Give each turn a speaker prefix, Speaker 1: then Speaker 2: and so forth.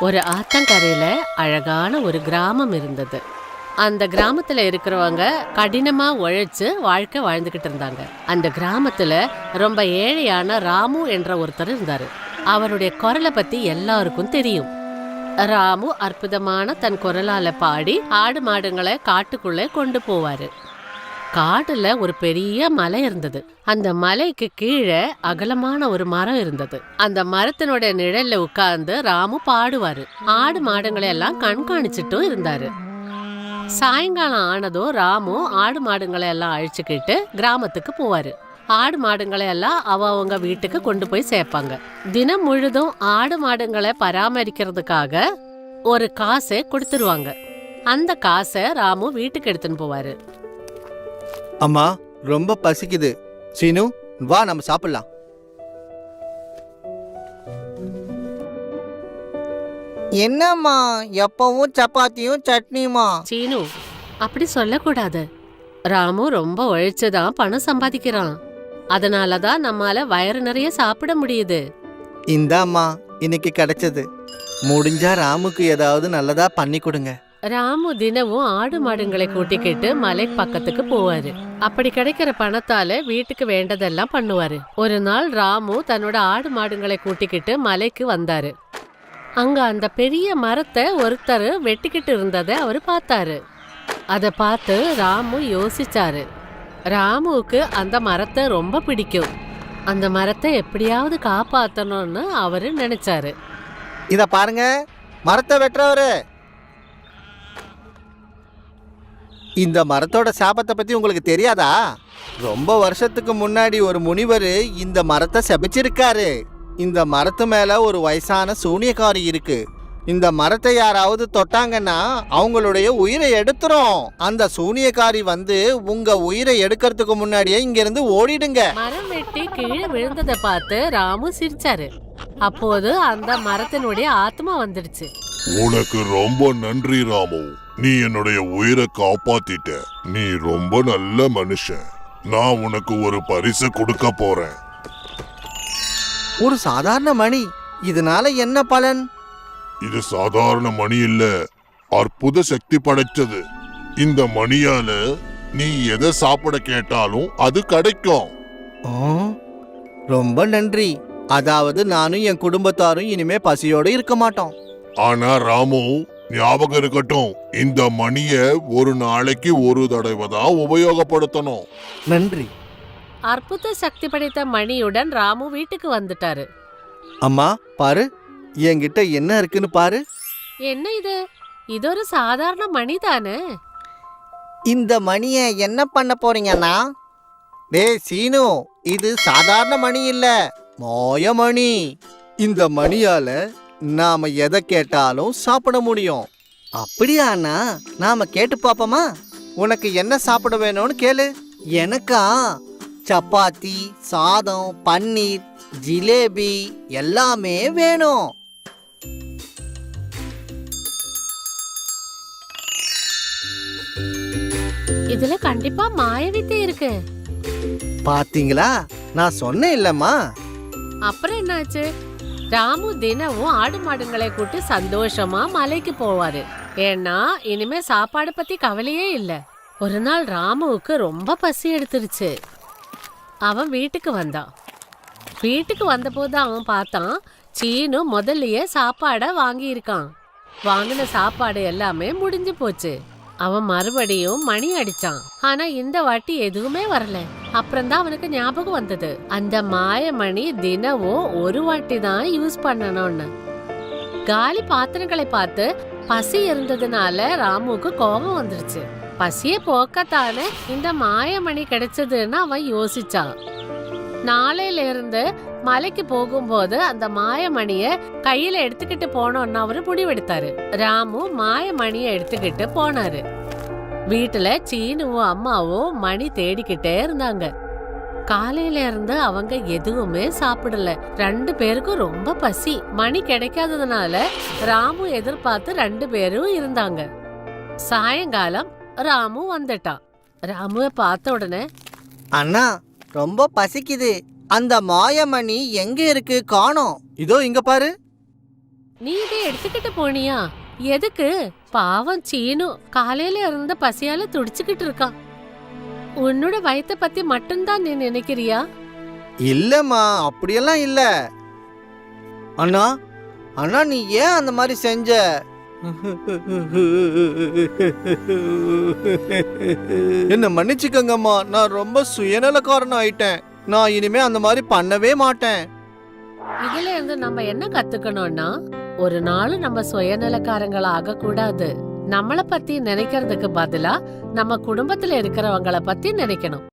Speaker 1: ஒரு ஆத்தங்கரையில் அழகான ஒரு கிராமம் இருந்தது. அந்த கிராமத்தில் இருக்கிறவங்க கடினமாக உழைச்சு வாழ்க்கை வாழ்ந்துக்கிட்டு இருந்தாங்க. அந்த கிராமத்தில் ரொம்ப ஏழையான ராமு என்ற ஒருத்தர் இருந்தார். அவருடைய குரலை பற்றி எல்லாருக்கும் தெரியும். ராமு அற்புதமான தன் குரலால் பாடி ஆடு மாடுங்களை காட்டுக்குள்ளே கொண்டு போவார். காட்டுல ஒரு பெரிய மலை இருந்தது. அந்த மலைக்கு கீழே அகலமான ஒரு மரம் இருந்தது. அந்த மரத்தினுடைய நிழல்ல உட்கார்ந்து ராமு பாடுவாரு. ஆடு மாடுங்களை எல்லாம் கண்காணிச்சிட்டும் இருந்தாரு. சாயங்காலம் ஆனதும் ராமு ஆடு மாடுங்களை எல்லாம் அழிச்சுக்கிட்டு கிராமத்துக்கு போவாரு. ஆடு மாடுங்களை எல்லாம் அவ அவங்க வீட்டுக்கு கொண்டு போய் சேர்ப்பாங்க. தினம் முழுதும் ஆடு மாடுங்களை பராமரிக்கிறதுக்காக ஒரு காசை கொடுத்துருவாங்க. அந்த காசை ராமு வீட்டுக்கு எடுத்துன்னு போவாரு.
Speaker 2: அம்மா ரொம்ப பசிக்குது. சீனு வா நம்ம சாப்பிடலாம்.
Speaker 3: என்னம்மா எப்பவும் சப்பாத்தியும் சட்னியுமா?
Speaker 1: சீனு அப்படி சொல்லக்கூடாது. ராமு ரொம்ப உழைச்சுதான் பணம் சம்பாதிக்கிறான். அதனாலதான் நம்மால வயிறு நிறைய சாப்பிட முடியுது.
Speaker 2: இந்தாம்மா இன்னைக்கு கிடைச்சது. முடிஞ்சா ராமுக்கு ஏதாவது நல்லதா பண்ணி கொடுங்க.
Speaker 1: ராமு தினமும் ஆடு மாடுங்களை கூட்டிக்கிட்டு மலை பக்கத்துக்கு போவாரு. அப்படி கிடைக்கிற பணத்தால வீட்டுக்கு வேண்டதெல்லாம் பண்ணுவாரு. ஒரு நாள் ராமு தன்னோட ஆடு மாடுங்களை கூட்டிக்கிட்டு மலைக்கு வந்தாரு. அங்க அந்த பெரிய மரத்தை ஒருத்தர் வெட்டிக்கிட்டு இருந்ததை அவர் பார்த்தாரு. அதை பார்த்து ராமு யோசிச்சாரு. ராமுவுக்கு அந்த மரத்தை ரொம்ப பிடிக்கும். அந்த மரத்தை எப்படியாவது காப்பாத்தணும்னு அவரு நினைச்சாரு.
Speaker 2: இத பாருங்க. மரத்தை வெட்டுறவரு. இந்த மரத்தோட சாபத்தை பத்தி உங்களுக்கு தெரியாதா? ரொம்ப வருஷத்துக்கு முன்னாடி ஒரு முனிவர் இந்த மரத்தை செபிச்சிருக்காரு. இந்த மரத்து மேல ஒரு வயசான சூனியக்காரி இருக்கு. இந்த மரத்தை யாராவது தொட்டாங்கன்னா அவங்களுடைய உயிரை எடுத்துரும். அந்த சூனியக்காரி வந்து உங்க உயிரை எடுக்கிறதுக்கு முன்னாடியே இங்க இருந்து ஓடிடுங்க.
Speaker 1: மரம் வெட்டி கீழே விழுந்ததை பார்த்து ராமு சிரிச்சாரு. அப்போது அந்த மரத்தினுடைய ஆத்மா வந்துடுச்சு.
Speaker 4: உனக்கு ரொம்ப நன்றி ராமு. நீ என்னுடைய உயிரை காப்பாத்திட்ட. நீ ரொம்ப நல்ல மனுஷன். நான் உனக்கு ஒரு பரிசு கொடுக்க போறேன்.
Speaker 2: ஒரு சாதாரண மணி. இதனால என்ன பலன்?
Speaker 4: இது சாதாரண மணி இல்ல. அற்புத சக்தி படைச்சது இந்த மணியால நீ எதை சாப்பிட கேட்டாலும் அது கிடைக்கும்.
Speaker 2: ஆ, ரொம்ப நன்றி. அதாவது நானும் என் குடும்பத்தாரும் இனிமே பசியோட இருக்க மாட்டோம்.
Speaker 4: ஆனா ராமு ஞாபகம் இருக்கட்டும். இந்த மணிய ஒரு நாளைக்கு ஒரு தடவை தான் உபயோகப்படுத்தணும்.
Speaker 2: நன்றி.
Speaker 1: அற்புத சக்தி படைத்த மணியுடன் ராமு வீட்டுக்கு வந்துட்டாரு.
Speaker 2: அம்மா பாரு. என்கிட்ட என்ன இருக்குன்னு பாரு.
Speaker 1: என்ன இது? இது ஒரு சாதாரண மணி தானே
Speaker 3: இந்த மணியை என்ன பண்ண போறீங்கண்ணா?
Speaker 2: டேய் சீனு இது சாதாரண மணி இல்ல. மோயமணி இந்த மணியால நாம எதை கேட்டாலும் சாப்பிட முடியும். அப்படியாண்ணா நாம கேட்டு பாப்போமா? உனக்கு என்ன சாப்பிட வேணும்னு கேளு. எனக்கா? சப்பாத்தி சாதம் பன்னீர் ஜிலேபி எல்லாமே வேணும்.
Speaker 1: இதுல கண்டிப்பா மாயவித்தை இருக்கு.
Speaker 2: பாத்தீங்களா? நான் சொன்னேன் இல்லம்மா.
Speaker 1: அப்புறம் என்னாச்சு? ராமு தினமும் ஆடு மாடுங்களை கூட்டு சந்தோஷமா மலைக்கு போவாரு. ஏன்னா இனிமே சாப்பாடு பத்தி கவலையே இல்ல. ஒரு நாள் ராமுவுக்கு ரொம்ப பசி எடுத்துருச்சு. அவன் வீட்டுக்கு வந்தான். வீட்டுக்கு வந்தபோது அவன் பார்த்தான் சீனு முதல்லயே சாப்பாடை வாங்கியிருக்கான். வாங்கின சாப்பாடு எல்லாமே முடிஞ்சு போச்சு. அவன் மறுபடியும் மணி அடிச்சான். ஆனா இந்த வாட்டி எதுவுமே வரல. அப்புறம்தான் அவனுக்கு ஞாபகம் வந்தது. அந்த மாயமணி தினமும் ஒரு வாட்டி தான் யூஸ் பண்ணணும்னு. காலி பாத்திரங்களை பார்த்து பசி இருந்ததுனால ராமுவுக்கு கோபம் வந்துருச்சு. பசிய போக்கத்தானே இந்த மாயமணி கிடைச்சதுன்னு அவன் யோசிச்சான். நாளையில இருந்து மலைக்கு போகும்போது அந்த மாயமணிய கையில எடுத்துக்கிட்டு போனோம்னு அவரு முடிவெடுத்தாரு. ராமு மாயமணிய எடுத்துக்கிட்டு போனாரு. வீட்டுல சீனுவும் அம்மாவும் மணி தேடிக்கிட்டே இருந்தாங்க. காலையில இருந்து அவங்க எதுவுமே சாப்பிடல. ரெண்டு பேருக்கும் ரொம்ப பசி. மணி கிடைக்காததுனால ராமு எதிர்பார்த்து ரெண்டு பேரும் இருந்தாங்க. சாயங்காலம் ராமு வந்துட்டான் ராமுவை பார்த்த உடனே
Speaker 3: அண்ணா ரொம்ப பசிக்குது. அந்த மாயமணி எங்க இருக்கு? காணோம்.
Speaker 2: இதோ இங்க பாரு.
Speaker 1: நீ இதை எடுத்துக்கிட்டு போனியா? எதுக்கு? பாவம் சீனு. காலையில இருந்த பசியால துடிச்சுக்கிட்டு இருக்கான் உன்னோட வயத்தை பத்தி மட்டும்தான் நீ நினைக்கிறியா?
Speaker 2: இல்லம்மா அப்படியெல்லாம் இல்ல.
Speaker 3: அண்ணா அண்ணா நீ ஏன் அந்த மாதிரி செஞ்ச?
Speaker 2: என்ன மன்னிச்சுக்கங்கம்மா. நான் ரொம்ப சுயநலக்காரன் ஆயிட்டேன். நான் இனிமே அந்த மாதிரி பண்ணவே மாட்டேன்.
Speaker 1: இதுல இருந்து நம்ம என்ன கத்துக்கணும்னா ஒரு நாள் நம்ம சுயநலக்காரங்களா கூடாது. நம்மள பத்தி நினைக்கிறதுக்கு பதிலா நம்ம குடும்பத்துல இருக்கிறவங்கள பத்தி நினைக்கணும்.